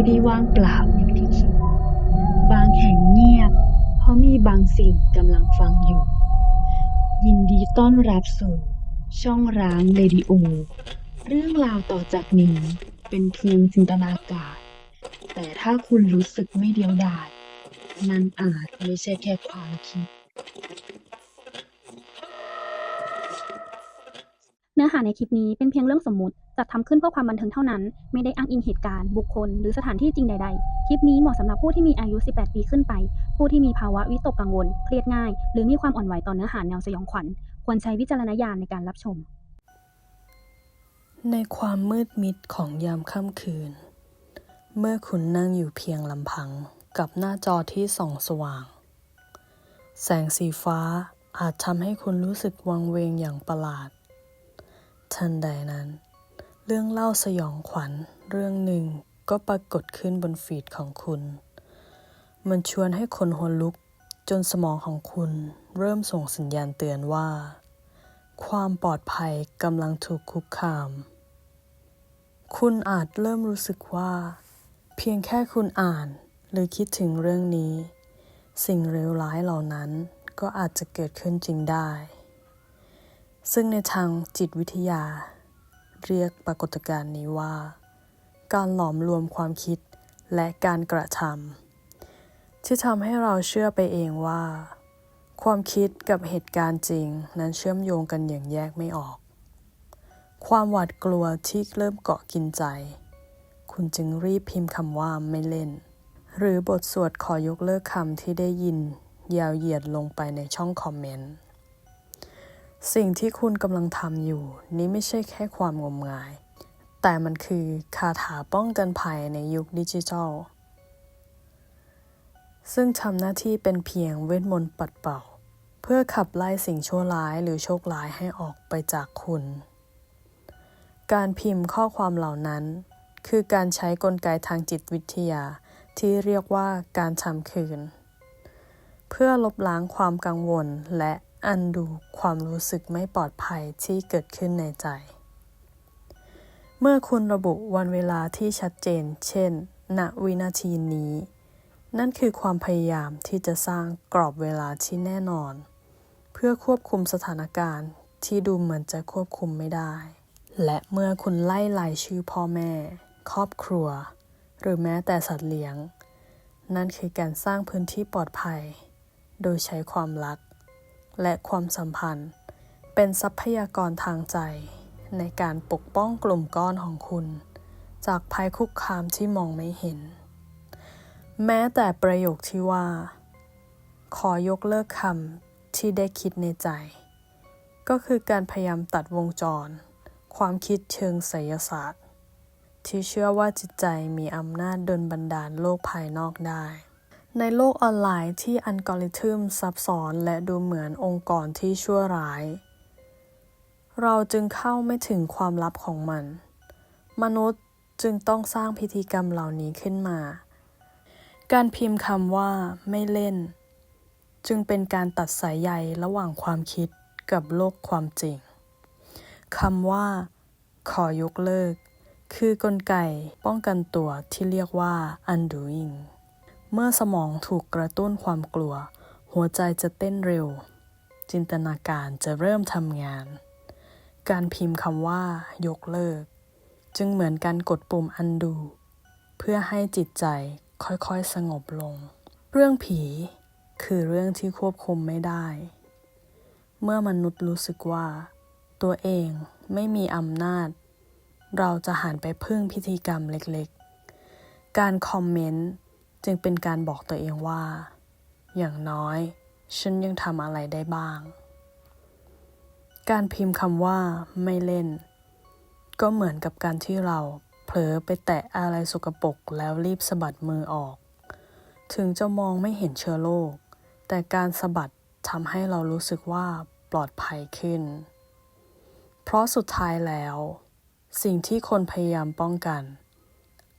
ไม่ได้ว่างเปล่าอย่างที่คิด บางแห่งเงียบ เพราะมีบางสิ่งกำลังฟังอยู่ ยินดีต้อนรับสู่ ช่องร้างเรดิโอ เรื่องราวต่อจากนี้เป็นเพียงจินตนาการ แต่ถ้าคุณรู้สึกไม่เดียวดายนั่นอาจไม่ใช่แค่ความคิด นื้อหาในคลิปนี้เป็นเพียงเรื่องสมมติ จัดทำขึ้นเพื่อความบันเทิงเท่านั้น ไม่ได้อ้างอิงเหตุการณ์ บุคคล หรือสถานที่จริงใด ๆ คลิปนี้เหมาะสำหรับผู้ที่มีอายุ 18 ปีขึ้นไป ผู้ที่มีภาวะวิตกกังวล เครียดง่าย หรือมีความอ่อนไหวต่อเนื้อหาแนวสยองขวัญ ควรใช้วิจารณญาณในการรับชม ในความมืดมิดของยามค่ำคืน เมื่อคุณนั่งอยู่เพียงลำพังกับหน้าจอที่ส่องสว่าง แสงสีฟ้าอาจทำให้คุณรู้สึกวังเวงอย่างประหลาด ทันใดนั้น เรื่องเล่าสยองขวัญเรื่องหนึ่งก็ปรากฏขึ้นบนฟีดของคุณ มันชวนให้คนหัวลุกจนสมองของคุณเริ่มส่งสัญญาณเตือนว่า ความปลอดภัยกำลังถูกคุกคาม คุณอาจเริ่มรู้สึกว่า เพียงแค่คุณอ่านหรือคิดถึงเรื่องนี้ สิ่งเลวร้ายเหล่านั้นก็อาจจะเกิดขึ้นจริงได้ ซึ่งในทางจิตวิทยา เรียกปรากฏการณ์นี้ว่า การหลอมรวมความคิดและการกระทำที่ทำให้เราเชื่อไปเองว่า ความคิดกับเหตุการณ์จริงนั้นเชื่อมโยงกันอย่างแยกไม่ออก ความหวาดกลัวที่เริ่มเกาะกินใจ คุณจึงรีบพิมพ์คำว่าไม่เล่น หรือบทสวดขอยกเลิกคำที่ได้ยินยาวเหยียดลงไปในช่องคอมเมนต์ สิ่งที่คุณกำลังทำอยู่ นี้ไม่ใช่แค่ความงมงาย แต่มันคือคาถาป้องกันภัยในยุคดิจิทัล ซึ่งทำหน้าที่เป็นเพียงเวทมนต์ปัดเป่า เพื่อขับไล่สิ่งชั่วร้ายหรือโชคร้ายให้ออกไปจากคุณ การพิมพ์ข้อความเหล่านั้น คือการใช้กลไกทางจิตวิทยาที่เรียกว่าการทำคืน เพื่อลบล้างความกังวลและอันดู ความรู้สึกไม่ปลอดภัยที่เกิดขึ้นในใจ เมื่อคุณระบุวันเวลาที่ชัดเจน เช่น ณ วินาทีนี้ นั่นคือความพยายามที่จะสร้างกรอบเวลาที่แน่นอน เพื่อควบคุมสถานการณ์ที่ดูเหมือนจะควบคุมไม่ได้ และเมื่อคุณไล่ลายชื่อพ่อแม่ ครอบครัว หรือแม้แต่สัตว์เลี้ยง นั่นคือการสร้างพื้นที่ปลอดภัย โดยใช้ความรัก และความสัมพันธ์ เป็นทรัพยากรทางใจ ในการปกป้องกลุ่มก้อนของคุณ จากภัยคุกคามที่มองไม่เห็น แม้แต่ประโยคที่ว่า ขอยกเลิกคำที่ได้คิดในใจ ก็คือการพยายามตัดวงจร ความคิดเชิงไสยศาสตร์ ที่เชื่อว่าจิตใจมีอำนาจดลบันดาลโลกภายนอกได้ ในโลกออนไลน์ที่อัลกอริทึมซับซ้อนและดูเหมือนองค์กรที่ชั่วร้าย เราจึงเข้าไม่ถึงความลับของมัน มนุษย์จึงต้องสร้างพิธีกรรมเหล่านี้ขึ้นมา การพิมพ์คำว่าไม่เล่น จึงเป็นการตัดสายใยระหว่างความคิดกับโลกความจริงคำว่า ขอยกเลิก คือกลไกป้องกันตัวที่เรียกว่า undoing เมื่อสมองถูกกระตุ้นความกลัว หัวใจจะเต้นเร็ว จินตนาการจะเริ่มทำงาน การพิมพ์คำว่า ยกเลิก จึงเหมือนการกดปุ่ม undo เพื่อให้จิตใจค่อยๆสงบลง เรื่องผีคือเรื่องที่ควบคุมไม่ได้ เมื่อมนุษย์รู้สึกว่า ตัวเองไม่มีอำนาจ เราจะหันไปพึ่งพิธีกรรมเล็กๆ การคอมเมนต์ จึงเป็นการบอกตัวเองว่า อย่างน้อยฉันยังทำอะไรได้บ้าง การพิมพ์คำว่าไม่เล่น ก็เหมือนกับการที่เราเผลอไปแตะอะไรสกปรกแล้วรีบสะบัดมือออก ถึงจะมองไม่เห็นเชื้อโรคแต่การสะบัดทำให้เรารู้สึกว่าปลอดภัยขึ้น เพราะสุดท้ายแล้ว สิ่งที่คนพยายามป้องกัน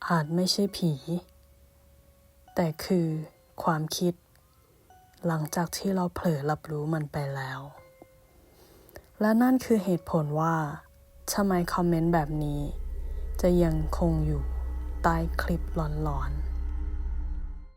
อาจไม่ใช่ผี แต่คือความคิด หลังจากที่เราเผลอรับรู้มันไปแล้ว และนั่นคือเหตุผลว่าทำไมคอมเมนต์แบบนี้ จะยังคงอยู่ใต้คลิปหลอนๆ